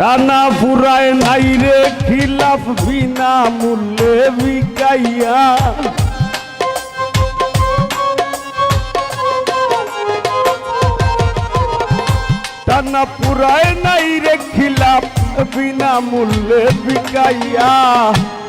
টানা ফুরায় নাই রে খিলাফ বিনা মূল্যে বিকাইয়া। টানা পুরায় নাই রে খিলাফ বিনা মূল্যে বিকাইয়া।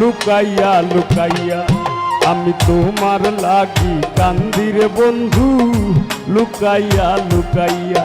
লুকাইয়া লুকাইয়া, আমি তোমার লাগি কান্দিরে বন্ধু। লুকাইয়া লুকাইয়া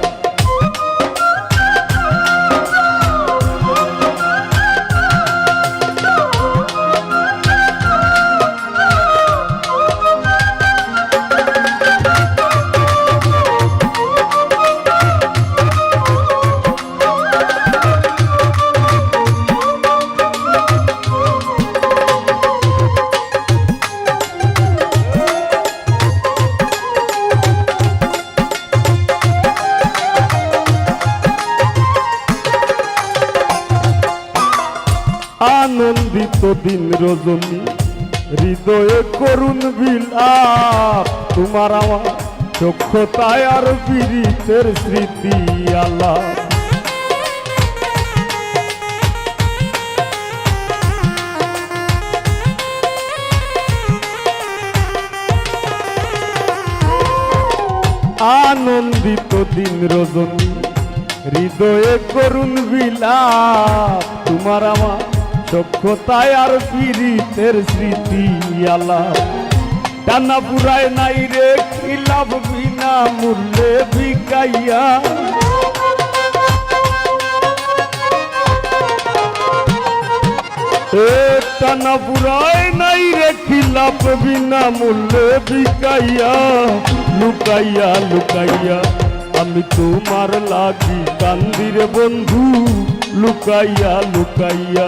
আনন্দিত দিন রজনী, হৃদয়ে করুণ বিলাপ তোমার আমার দক্ষতায় আর বীরিতের স্মৃতি আলাপ। আনন্দিত দিন রজনী, হৃদয়ে করুণ বিলাপ তোমার আমার সক্ষতায় আর পীড়িতের স্মৃতি আলাপ। টানা পুরায় নাই রে খিলাপ বিনা মূল্যে বিকাইয়া? টানা পুরায় নাই রে খিলাপ বিনা মূল্যে বিকাইয়া? লুকাইয়া লুকাইয়া, আমি তোমার লাগি কান্দিরে বন্ধু। লুকাইয়া লুকাইয়া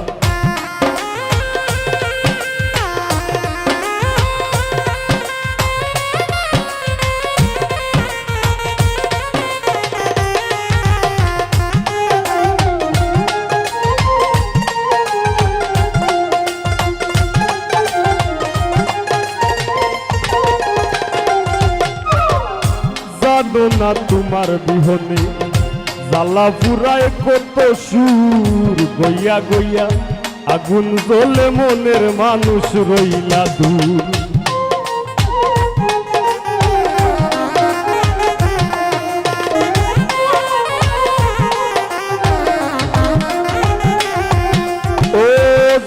জানো না তোমার বিহনে। জ্বালা পুরায় কত সুর, গইয়া গইয়া আগুন জ্বলে মনের মানুষ রইলা দূর।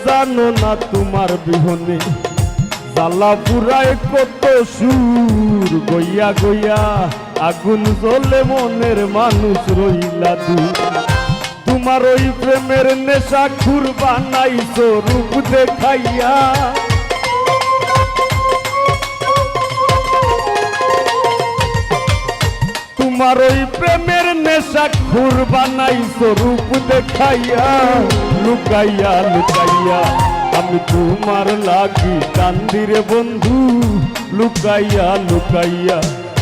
জানো না তোমার বিহনে, জ্বালা পুরায় কত সুর, গইয়া গইয়া আগুন জ্বলে মনের মানুষ রইলা দূর। তোমার ওই প্রেমের নেশা খুর বানাইছো রূপ দেখাইয়া। তোমার ওই প্রেমের নেশা খুর বানাইছো রূপ দেখাইয়া। লুকাইয়া লুকাইয়া, আমি তোমার লাগি কান্দিরে বন্ধু। লুকাইয়া লুকাইয়া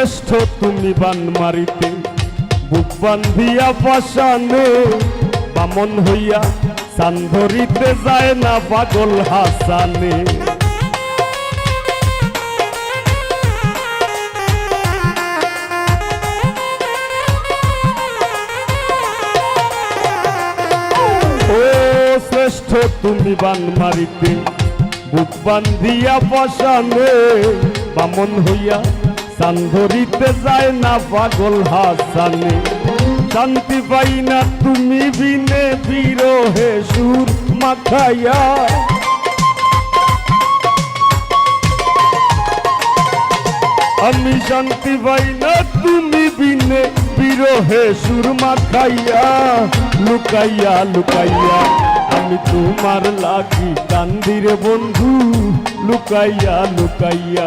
শ্রেষ্ঠ তুমি বান মারিতে, বুক বান্ধিয়া পাশানে বামন হইয়া চান ধরিতে যায় না পাগল হাসানে। শ্রেষ্ঠ তুমি বান মারিতে, বুক বান্ধিয়া বসানে, বামন হইয়া চান ধরিতে যায় না পাগল হাসানে। শান্তি পাই না তুমি বিনে বিরহে সুর মাখাইয়া। আমি শান্তি পাই না তুমি বিনে বিরহে সুরমা খাইয়া লুকাইয়া লুকাইয়া, আমি তোমার লাগি কান্দিরে বন্ধু। লুকাইয়া লুকাইয়া